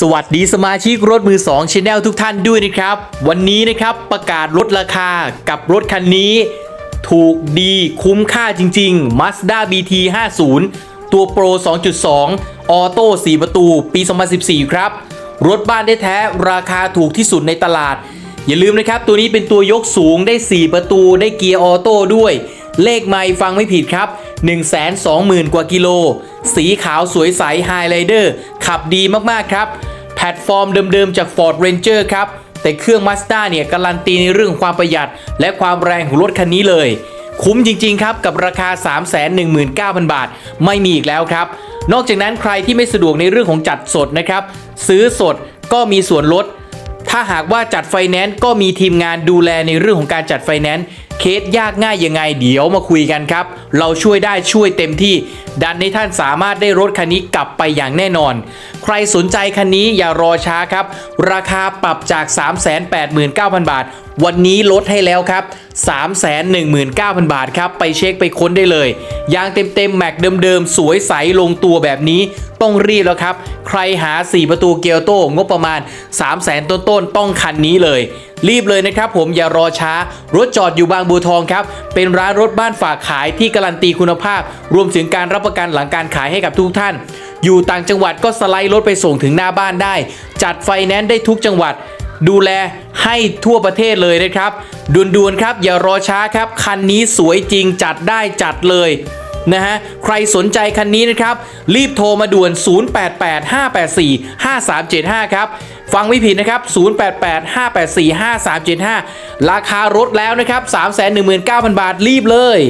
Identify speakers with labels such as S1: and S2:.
S1: สวัสดีสมาชิกรถมือ2 Channel ทุกท่านด้วยนะครับ วันนี้นะครับประกาศลดราคากับรถคันนี้ ถูกดีคุ้มค่าจริง ๆ Mazda BT 50ตัว Pro 2.2 ออโต้ 4 ประตู ปี 2014 ครับ รถบ้านได้แท้ราคาถูกที่สุดในตลาด อย่าลืมนะครับ ตัวนี้เป็นตัวยกสูงได้ 4 ประตูได้เกียร์ออโต้ด้วย เลขไม่ฟังไม่ผิดครับ 120,000 กว่ากิโล สีขาวสวยใสไฮไลเดอร์ขับดีมากๆครับ แพลตฟอร์มเดิมๆจาก Ford Ranger ครับ แต่เครื่อง Mazda เนี่ยการันตีในเรื่องความประหยัด และความแรงของรถคันนี้เลย คุ้มจริงๆครับกับราคา 319,000 บาท ไม่มีอีกแล้วครับ นอกจากนั้นใครที่ไม่สะดวกในเรื่องของจัดสดนะครับ ซื้อสดก็มีส่วนลด ถ้าหากว่าจัดไฟแนนซ์ก็มีทีมงานดูแลในเรื่องของการจัดไฟแนนซ์เคสยากง่ายยังไงเดี๋ยวมาคุยกันครับ เราช่วยได้ช่วยเต็มที่ ดันให้ท่านสามารถได้รถคันนี้กลับไปอย่างแน่นอน ใครสนใจคันนี้อย่ารอช้าครับ ราคาปรับจาก 389,000 บาท วันนี้ลดให้แล้วครับ 319,000 บาทครับ ไปเช็คไปค้นได้เลย ยางเต็มๆ แม็กเดิมๆ สวยใสลงตัวแบบนี้ต้องรีบแล้วครับ ใครหา 4 ประตูเกียร์โต้งบประมาณ 300,000ต้นๆ ต้องคันนี้เลย รีบเลยนะครับผมอย่ารอช้า รถจอดอยู่บางบัวทองครับ เป็นร้านรถบ้านฝากขายที่การันตีคุณภาพ รวมถึงการรับประกันหลังการขายให้กับทุกท่าน อยู่ต่างจังหวัดก็สไลด์รถไปส่งถึงหน้าบ้านได้ จัดไฟแนนซ์ได้ทุกจังหวัด ดูแลให้ทั่วประเทศเลยนะครับด่วนๆครับ อย่ารอช้าครับ คันนี้สวยจริงจัดได้จัดเลยนะฮะใครสนใจคันนี้นะครับ รีบโทรมาด่วน 0885845375 ครับ ฟังไม่ผิดนะครับ 0885845375 ราคารถแล้วนะครับ 319,000 บาทรีบเลย